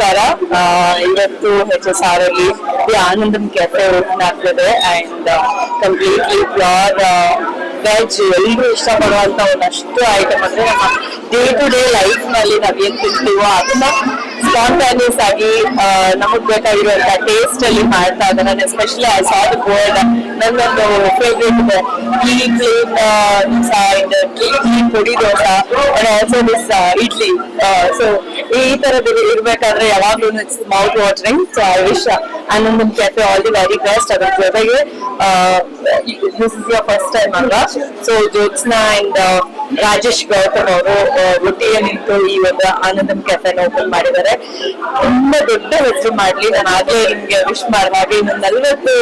ನಮಸ್ಕಾರ. ಇವತ್ತು H S R ಅಲ್ಲಿ ದಿ ಕೆಫೆ ಓಪನ್ ಆಗ್ತದೆ ಅಂಡ್ ಕಂಪ್ಲೀಟ್ಲಿ ಪ್ಯೂರ್ ವೆಜ್ ಎಲ್ರು ಇಷ್ಟಪಡುವಂತ ಒಂದಷ್ಟು ಐಟಮ್ ಅಂದ್ರೆ ನಮ್ಮ ಡೇ ಟು ಡೇ ಲೈಫ್ನಲ್ಲಿ ನಾವೇನ್ ತಿಂತೀವೋ ಅದನ್ನ ಸ್ಪಾಂಟಾನಿಯಸ್ ಆಗಿ ನಮಗ್ ಬೇಕಾಗಿರುವಂತ ಟೇಸ್ಟ್ ಅಲ್ಲಿ ಮಾಡ್ತಾ ಇದ್ದಾರೆ. ನಾನು especially I saw the board ನನ್ನೊಂದು ಫೇವ್ರೇಟ್ ಈ ಕ್ಲೀನ್ ಪುಡಿ dosa also this idli so ಈ ತರದ್ದು ಇರ್ಬೇಕಾದ್ರೆ ಯಾವಾಗ್ಲೂ mouth watering so I wish Anandam cafe all the very best ಅದ್ರ ಜೊತೆಗೆ this is your first time ಅಲ್ವಾ ಸೊ ಜ್ಯೋತ್ಸ್ನಾ ಅಂಡ್ ರಾಜೇಶ್ ಗೌತಮ್ ಅವರು ಒಟ್ಟಿಗೆ ನಿಂತು ಈ ಒಂದು ಆನಂದಂ ಕೆಫೆನ ಓಪನ್ ಮಾಡಿದ್ದಾರೆ. ತುಂಬಾ ದೊಡ್ಡ ಹೆಸರು ಮಾಡ್ಲಿ. ನಾನು ಆಗ್ಲೇ ನಿಮ್ಗೆ ವಿಶ್ ಮಾಡುವಾಗ ಇನ್ನು ನಲ್ವತ್ತು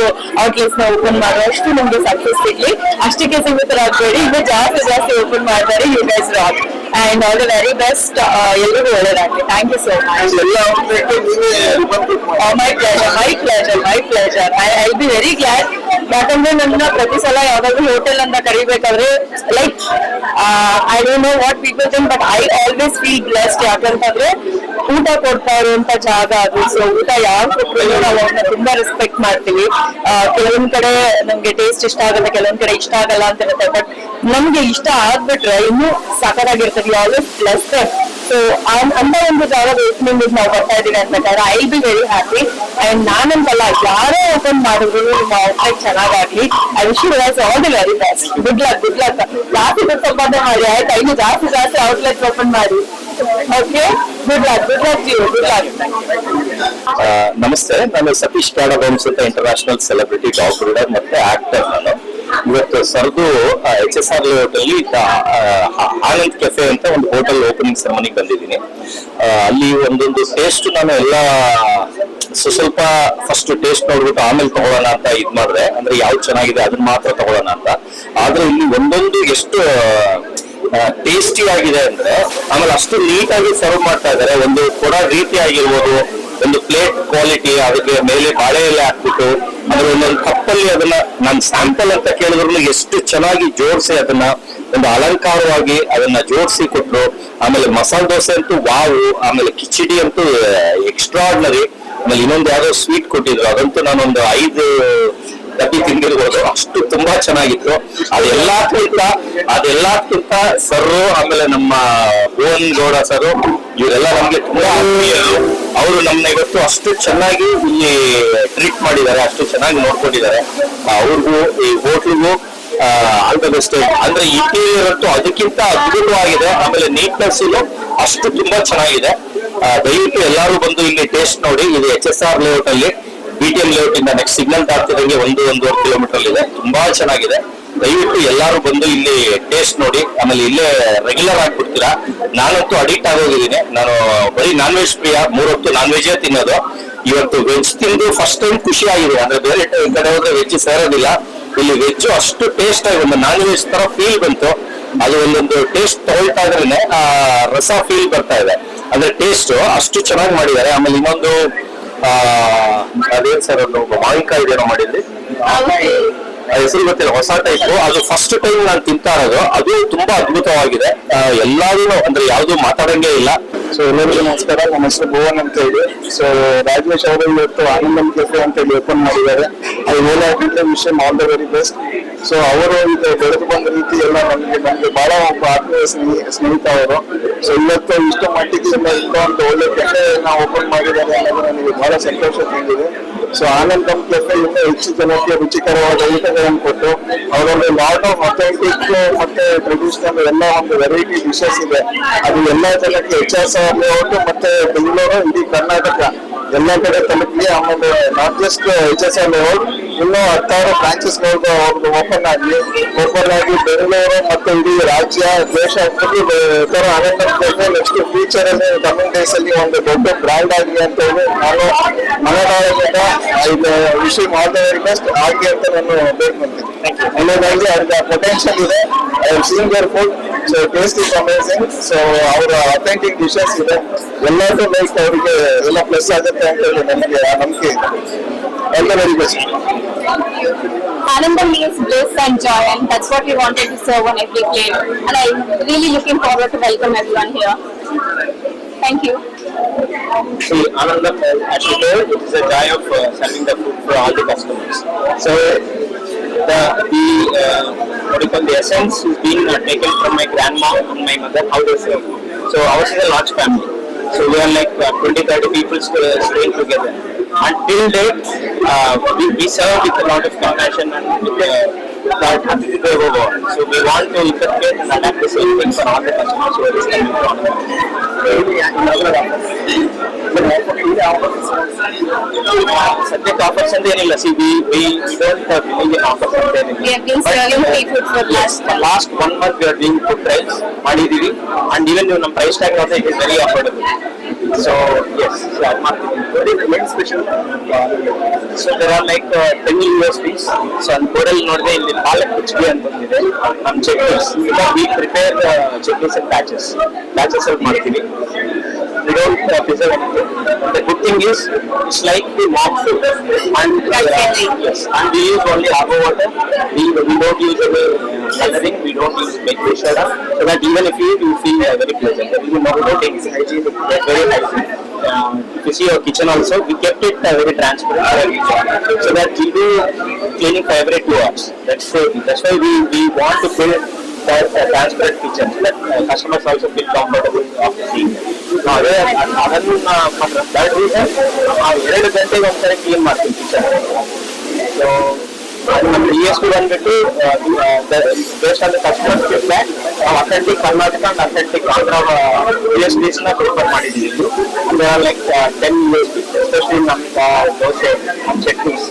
ಔಟ್ಲೆಟ್ಸ್ನ ಓಪನ್ ಮಾಡುವಷ್ಟು ನಿಮ್ಗೆ ಸಕ್ಸಸ್ ಸಿಗ್ಲಿ. ಅಷ್ಟಕ್ಕೆ ಸೀಮಿತರಾಗಬೇಡಿ. ಇನ್ನು ಜಾಸ್ತಿ ಜಾಸ್ತಿ ಓಪನ್ ಮಾಡ್ತಾರೆ you guys rock and all the very best ಎಲ್ರಿಗೂ ಒಳ್ಳೇದಾಗ್ಲಿ thank you so much my pleasure my pleasure my pleasure I I be very glad ಯಾಕಂದ್ರೆ ನನ್ನ ಪ್ರತಿ ಸಲ ಯಾವ್ದಾದ್ರು ಹೋಟೆಲ್ ಅಂತ ಕರಿಬೇಕಾದ್ರೆ like I don't know what people think but I always feel blessed ಯಾಕಂತಂದ್ರೆ ಊಟ ಕೊಡ್ತಾ ಇರುವಂತ ಜಾಗ ಅದು. ಸೊ ಊಟ ಕೊಟ್ಟರು ನಾವು ಅವ್ರನ್ನ ತುಂಬಾ ರೆಸ್ಪೆಕ್ಟ್ ಮಾಡ್ತೀವಿ. ಕೆಲವೊಂದ್ ಕಡೆ ನಮ್ಗೆ ಟೇಸ್ಟ್ ಇಷ್ಟ ಆಗಲ್ಲ, ಕೆಲವೊಂದ್ ಕಡೆ ಇಷ್ಟ ಆಗಲ್ಲ ಅಂತ ಇರುತ್ತೆ ಬಟ್ ನಮ್ಗೆ ಇಷ್ಟ ಆಗ್ಬಿಟ್ರೆ ಇನ್ನೂ ಸಾಕಾಗಿರ್ತದೆ ಆಲ್ವೇಸ್ ಪ್ಲಸ್ ಸೊ ಅಂತ ಒಂದು ಜಾಗ ಓಪನಿಂಗ್ ನಾವು ಬರ್ತಾ ಇದ್ದೀವಿ ಅಂತ ಹೇಳ್ತಾರೆ. I be very happy and ನಾನಂತಲ್ಲ, ಯಾರೇ ಓಪನ್ ಮಾಡಿದ್ರು, ನಿಮ್ಮ outlet ಚೆನ್ನಾಗಾಗ್ಲಿ. I wish you was all the very best good luck good luck ಜಾಸ್ತಿ ದುಡ್ಡು ಮಾಡಿ, ಆಯ್ತಾ? ಇನ್ನು ಜಾಸ್ತಿ ಜಾಸ್ತಿ ಔಟ್ಲೆಟ್ ಓಪನ್ ಮಾಡಿ. Okay good luck good luck you good luck ನಮಸ್ತೆ. ನಾನು ಸತೀಶ್ ಕಾಡಬಂಸ್ ಅಂತ ಇಂಟರ್ನ್ಯಾಷನಲ್ ಸೆಲೆಬ್ರಿಟಿ ಡಾಗ್ ಬ್ರೀಡರ್ ಮತ್ತೆ ಆಕ್ಟರ್ ನಾನು. ಇವತ್ತು ಸರ್ದು ಎಚ್ ಎಸ್ ಆರ್ ಲೇಔಟ್ ಅಲ್ಲಿ ಆ, ಆ, ಆನಂದ್ ಕೆಫೆ ಅಂತ ಒಂದು ಹೋಟೆಲ್ ಓಪನಿಂಗ್ ಸೆರೆಮನಿಗೆ ಬಂದಿದ್ದೀನಿ. ಅಲ್ಲಿ ಒಂದೊಂದು ಟೇಸ್ಟ್ ನಾನು ಎಲ್ಲ ಸ್ವ- ಸ್ವಲ್ಪ ಫಸ್ಟ್ ಟೇಸ್ಟ್ ನೋಡ್ಬಿಟ್ಟು ಆಮೇಲೆ ತಗೊಳ್ಳೋಣ ಅಂತ ಇದ್ ಮಾಡಿದೆ. ಅಂದ್ರೆ ಯಾವ್ದು ಚೆನ್ನಾಗಿದೆ ಅದನ್ನ ಮಾತ್ರ ತಗೊಳ್ಳೋಣ ಅಂತ. ಆದ್ರೆ ಇಲ್ಲಿ ಒಂದೊಂದು ಎಷ್ಟು ಟೇಸ್ಟಿ ಆಗಿದೆ ಅಂದ್ರೆ ಆಮೇಲೆ ಅಷ್ಟು ನೀಟಾಗಿ ಸರ್ವ್ ಮಾಡ್ತಾ ಇದ್ದಾರೆ ಒಂದು ಕೊಡ ರೀತಿ ಆಗಿರ್ಬೋದು. ಒಂದು ಪ್ಲೇಟ್ ಕ್ವಾಲಿಟಿ ಅದಕ್ಕೆ ಮೇಲೆ ಬಾಳೆ ಎಲೆ ಹಾಕ್ಬಿಟ್ಟು ಅದ್ರ ಒಂದೊಂದು ಕಪ್ಪಲ್ಲಿ ಅದನ್ನ ನಾನು ಸ್ಯಾಂಪಲ್ ಅಂತ ಕೇಳಿದ್ರು ಎಷ್ಟು ಚೆನ್ನಾಗಿ ಜೋಡಿಸಿ ಅದನ್ನ ಒಂದು ಅಲಂಕಾರವಾಗಿ ಅದನ್ನ ಜೋಡಿಸಿ ಕೊಟ್ರು. ಆಮೇಲೆ ಮಸಾಲೆ ದೋಸೆ ಅಂತೂ ವಾವು ಆಮೇಲೆ ಕಿಚಡಿ ಅಂತೂ ಎಕ್ಸ್ಟ್ರಾರ್ಡಿನರಿ ಆಮೇಲೆ ಇನ್ನೊಂದು ಯಾವ್ದೋ ಸ್ವೀಟ್ ಕೊಟ್ಟಿದ್ರು. ಅದಂತೂ ನಾನೊಂದು ಐದು ಡಬ್ಬಿ ತಿಂದಿರ್ಬೋದು ಅಷ್ಟು ತುಂಬಾ ಚೆನ್ನಾಗಿತ್ತು. ಅದೆಲ್ಲಕ್ಕಿಂತ ಅದೆಲ್ಲಕ್ಕಿಂತ ಸರ್ರು, ಆಮೇಲೆ ನಮ್ಮ ಭುವನ್ ಗೌಡ ಸರ್ ಇವರೆಲ್ಲ ನಮ್ಗೆ ತುಂಬಾ ಅವರು ನಮ್ನ ಇವತ್ತು ಅಷ್ಟು ಚೆನ್ನಾಗಿ ಇಲ್ಲಿ ಟ್ರೀಟ್ ಮಾಡಿದ್ದಾರೆ, ಅಷ್ಟು ಚೆನ್ನಾಗಿ ನೋಡ್ಕೊಂಡಿದ್ದಾರೆ. ಅವ್ರಿಗೂ, ಈ ಹೋಟ್ಲಿಗೂ ಆಲ್ ದ ಬೆಸ್ಟ್ ಅಂದ್ರೆ ಇಂಟೀರಿಯರ್ ಅಂತೂ ಅದಕ್ಕಿಂತ ಅದ್ಭುತವಾಗಿದೆ. ಆಮೇಲೆ ನೀಟ್ನೆಸ್ ಅಷ್ಟು ತುಂಬಾ ಚೆನ್ನಾಗಿದೆ. ದಯವಿಟ್ಟು ಎಲ್ಲರೂ ಬಂದು ಇಲ್ಲಿ ಟೇಸ್ಟ್ ನೋಡಿ. ಇದು ಎಚ್ ಎಸ್ ಆರ್ ಲೇಔಟ್ ಅಲ್ಲಿ. ಬಿ ಟಿ ಎಂ ಲೇಔಟ್ ಇಂದ ನೆಕ್ಸ್ಟ್ ಸಿಗ್ನಲ್ ದಾಟ್ತಿದಂಗೆ ಒಂದು, ಒಂದೂವರೆ ಕಿಲೋಮೀಟರ್ ಇದೆ. ತುಂಬಾ ಚೆನ್ನಾಗಿದೆ. ದಯವಿಟ್ಟು ಎಲ್ಲರೂ ಬಂದು ಇಲ್ಲಿ ಟೇಸ್ಟ್ ನೋಡಿ. ಆಮೇಲೆ ಇಲ್ಲೇ ರೆಗ್ಯುಲರ್ ಆಗ್ಬಿಡ್ತೀರಾ ನಾನಂತೂ ಅಡಿಕ್ಟ್ ಆಗೋಗಿದ್ದೀನಿ. ನಾನು ಬರೀ ನಾನ್ ವೆಜ್ ಪ್ರಿಯ. ಮೂರೊತ್ತು ನಾನ್ ವೆಜ್ ತಿನ್ನೋದು. ಇವತ್ತು ವೆಜ್ ತಿಂದು ಫಸ್ಟ್ ಟೈಮ್ ಖುಷಿ ಆಗಿದೆ ಅಂದ್ರೆ ಬೇರೆ ಕಡೆ ಹೋದ್ರೆ ವೆಜ್ ಸೇರೋದಿಲ್ಲ. ಇಲ್ಲಿ ವೆಜ್ ಅಷ್ಟು ಟೇಸ್ಟ್ ಆಗಿ ಒಂದು ನಾನ್ ವೆಜ್ ತರ ಫೀಲ್ ಬಂತು. ಅದು ಒಂದೊಂದು ಟೇಸ್ಟ್ ತಗೊಳ್ತಾ ಇದ್ರೇನೆ, ಆ ರಸ ಫೀಲ್ ಬರ್ತಾ ಇದೆ. ಅಂದ್ರೆ ಟೇಸ್ಟ್ ಅಷ್ಟು ಚೆನ್ನಾಗಿ ಮಾಡಿದ್ದಾರೆ. ಆಮೇಲೆ ಇನ್ನೊಂದು ಅದೇನ್ ಸರ್ ಒಂದು ಮಾವಿನಕಾಯಿ ಇದೇನೋ ಮಾಡಿದ್ರಿ? ಹೆಸರು ಗೊತ್ತಿಲ್ಲ ಹೊಸ ಟೈಪ್ ಅದು ಫಸ್ಟ್ ಟೈಮ್ ನಾನು ತಿಂತಾ ಇರೋದು. ಅದು ತುಂಬಾ ಅದ್ಭುತವಾಗಿದೆ. ಎಲ್ಲಾದ್ರೂ ಎಲ್ಲಾರು ಅಂದ್ರೆ ಯಾವ್ದು ಮಾತಾಡಂಗೇ ಇಲ್ಲ. ಸೊ ಎಲ್ಲರಿಗೂ ನಮಸ್ಕಾರ. ನಮ್ಮ ಹೆಸರು ಭುವನ್ ಅಂತ ಹೇಳಿ. ಸೊ ರಾಜೇಶ್ ಅವರು ಇವತ್ತು ಆನಂದಂ ಕೆಫೆ ಅಂತ ಹೇಳಿ ಓಪನ್ ಮಾಡಿದ್ದಾರೆ. ಅದು ಓಲಾಗಿಂತ ವಿಷಯ all the very best so ಅವರು ಇದೆ ಬೆಳೆದು ಬಂದ ರೀತಿ ಎಲ್ಲ ನಮಗೆ ನಮಗೆ ಬಹಳ ಒಬ್ಬ ಆತ್ಮೀಯ ಸ್ನೇಹಿ ಸ್ನೇಹಿತ ಅವರು ಸೊ ಇವತ್ತು ಇಷ್ಟು ಮಟ್ಟಿಗೆ ಇಂಥ ಒಂದು ಒಳ್ಳೆ ನಾವು ಓಪನ್ ಮಾಡಿದ್ದಾರೆ ಅನ್ನೋದು ನನಗೆ ಬಹಳ ಸಂತೋಷ ತಂದಿದೆ ಸೊ ಆನಂದ್ ಕಮ್ ಕೆಫೆ ಇನ್ನೂ ಹೆಚ್ಚು ಜನಕ್ಕೆ ರುಚಿಕರವಾದ ಊಟಗಳನ್ನು ಕೊಟ್ಟು ಅವರಲ್ಲಿ ಲಾಟ್ ಆಫ್ ಅಥೆಂಟಿಕ್ ಮತ್ತೆ ಟ್ರೆಡಿಷನಲ್ ಎಲ್ಲ ಒಂದು ವೆರೈಟಿ ಡಿಶಸ್ ಇದೆ. ಅದು ಎಲ್ಲ ಜನಕ್ಕೆ ವ್ಯತ್ಯಾಸ ಮತ್ತೆ ಬೆಂಗಳೂರು, ಇಡೀ ಕರ್ನಾಟಕ ಎಲ್ಲ ಕಡೆ ತಲುಪಲಿ ಆಮೇಲೆ not just H S L whole ಇನ್ನೂ ಹತ್ತಾರು ಬ್ರಾಂಚಸ್ ಅವ್ರದ್ದು ಓಪನ್ ಆಗಲಿ ಓಪನ್ ಆಗಿ ಬೆಂಗಳೂರು ಮತ್ತು ಇಡೀ ರಾಜ್ಯ ದೇಶ ತರ ಆನಂದ ನೆಕ್ಸ್ಟ್ ಫ್ಯೂಚರ್ ಅಲ್ಲಿ ಕಮಿಂಗ್ ಡೇಸ್ ಅಲ್ಲಿ ಒಂದು ದೊಡ್ಡ ಬ್ರ್ಯಾಂಡ್ ಆಗಲಿ ಅಂತ ಹೇಳಿ ನಾನು ಮನೋಭಾವದಿಂದ ಇದು ವಿಷಯ ಬೆಸ್ಟ್ ಆಗಲಿ ಅಂತ ನಾನು ಬೇಡ್ಕೊಂತೀನಿ ಒಳ್ಳೆದಾಗಿ ಅವ್ರಿಗೆ ಪೊಟೆನ್ಷಿಯಲ್ ಇದೆ. Scene senior food So taste is amazing so ಅವರ ಅಥೆಂಟಿಕ್ ಡಿಶಸ್ ಇದೆ ಎಲ್ಲರಿಗೂ ಲೈಕ್ ಅವರಿಗೆ ಎಲ್ಲ ಪ್ಲಸ್ ಆಗುತ್ತೆ ಅಂತ ಹೇಳಿ ನನಗೆ ಆ ನಂಬಿಕೆ ಇದೆ ಎಲ್ಲ very best Anandam means bliss and joy, and that's what we wanted to serve on every plate. And I'm really looking forward to welcome everyone here. Thank you. See, Anandam, as you told, it is a joy of uh, serving the food for all the customers. So, the, the uh, what you call the essence is being uh, taken from my grandma and my mother, how they serve. So, ours is a large family. So, we are like uh, 20 30 people st- staying together. Until date, uh, we, we serve with a lot of compassion and with that country they were born. So we want to effectuate and adapt the same things for all the customers who are listening to our Subject offers and then LSE, we, we don't have really an offer for them. We have been serving free food for last yes, last one month we are doing food trials, Madi Devi, and even the price tag also it is very affordable. It is very affordable so yes ಅದು ಮಾಡ್ತೀವಿ special so there are like ten universities so ಅಲ್ಲಿ ಬೋರ್ಡಲ್ಲಿ ನೋಡಿದ್ರೆ ಇಲ್ಲಿ ಪಾಲಕ್ ಕುಚ್ಬಿ ಅಂತ ಬಂದಿದೆ ನಮ್ಮ chutneys we prepare chutneys and batches batches ಅಲ್ಲಿ ಮಾಡ್ತೀವಿ uh, preserve anything. The good thing is, it's like the mock food. And, uh, yes, and we use only agua water. We, we don't use any coloring, we don't use baking soda. So that even if you eat, you feel uh, very pleasant. Be no no things hygienic, very hygienic. Um, if you see our kitchen also, we kept it uh, very transparent. So that we do cleaning for every two hours. That's, uh, that's why we, we want to build that uh, transparent kitchen so that uh, customers also feel comfortable after seeing it. ನಾವು ಅದೇ ಅದನ್ನು ಮಾತ್ರ that reason ನಾವು ಎರಡು ಗಂಟೆಗೆ ಒಂದ್ಸರಿ clean ಮಾಡ್ತೀವಿ kitchen so ಅದು ನಮ್ಮ ಇ ಎಸ್ ಪಿ ಬಂದ್ಬಿಟ್ಟು based on the customer feedback ನಾವು authentic Karnataka and authentic Andhra E S Ps ನ ಪ್ರಿಫರ್ ಮಾಡಿದ್ದೀವಿ like ten E S P especially ನಮ್ಮ ದೋಸೆ ಚಟ್ನೀಸ್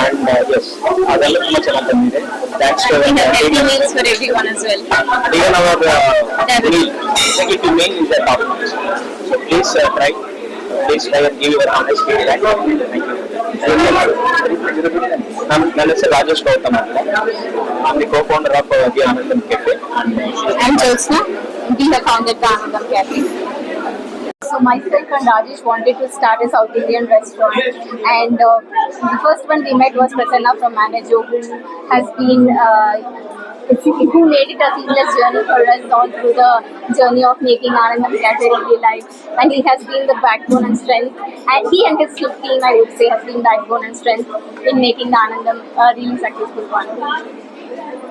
ಅಂಡ್ ಎಸ್ ಅದೆಲ್ಲ ತುಂಬಾ ಚೆನ್ನಾಗಿ ಬಂದಿದೆ thanks to We have healthy meals for everyone as well. even our uh, meal, executive meal is a top notch. So please uh, try, please try and give your honest feedback. Thank you. ನಮ್ಮ ನನ್ನ ಹೆಸರು ರಾಜೇಶ್ ಗೌತಮ್ ಅಂತ I'm the co-founder of uh, the Anandam Cafe. I'm Jyotsna. We have founded the Anandam Cafe. So myself and Rajesh wanted to start a South Indian restaurant, and uh, the first one we met was Prasanna from Manajo, who has been. Uh, who made it a seamless journey for us all through the journey of making Anandam Cafe really life. And he has been the backbone and strength. And he and his team, I would say, has been backbone and strength in making the Anandam a really successful one.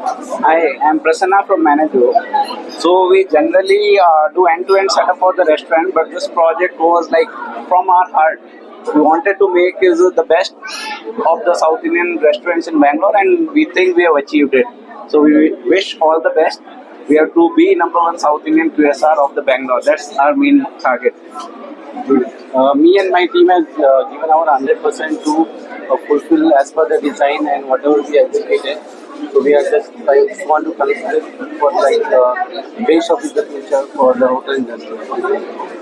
Hi, I'm Prasanna from Manager. So we generally uh, do end-to-end setup for the restaurant, but this project was like from our heart. We wanted to make is the best of the South Indian restaurants in Bangalore, and we think we have achieved it. So we wish all the best. We have to be number one South Indian QSR of the Bangalore. That's our main target. Uh, me and my team has uh, given our 100% to uh, fulfill as per the design and whatever we executed. So we are just I just want to consider for like uh, base of the future for the hotel industry.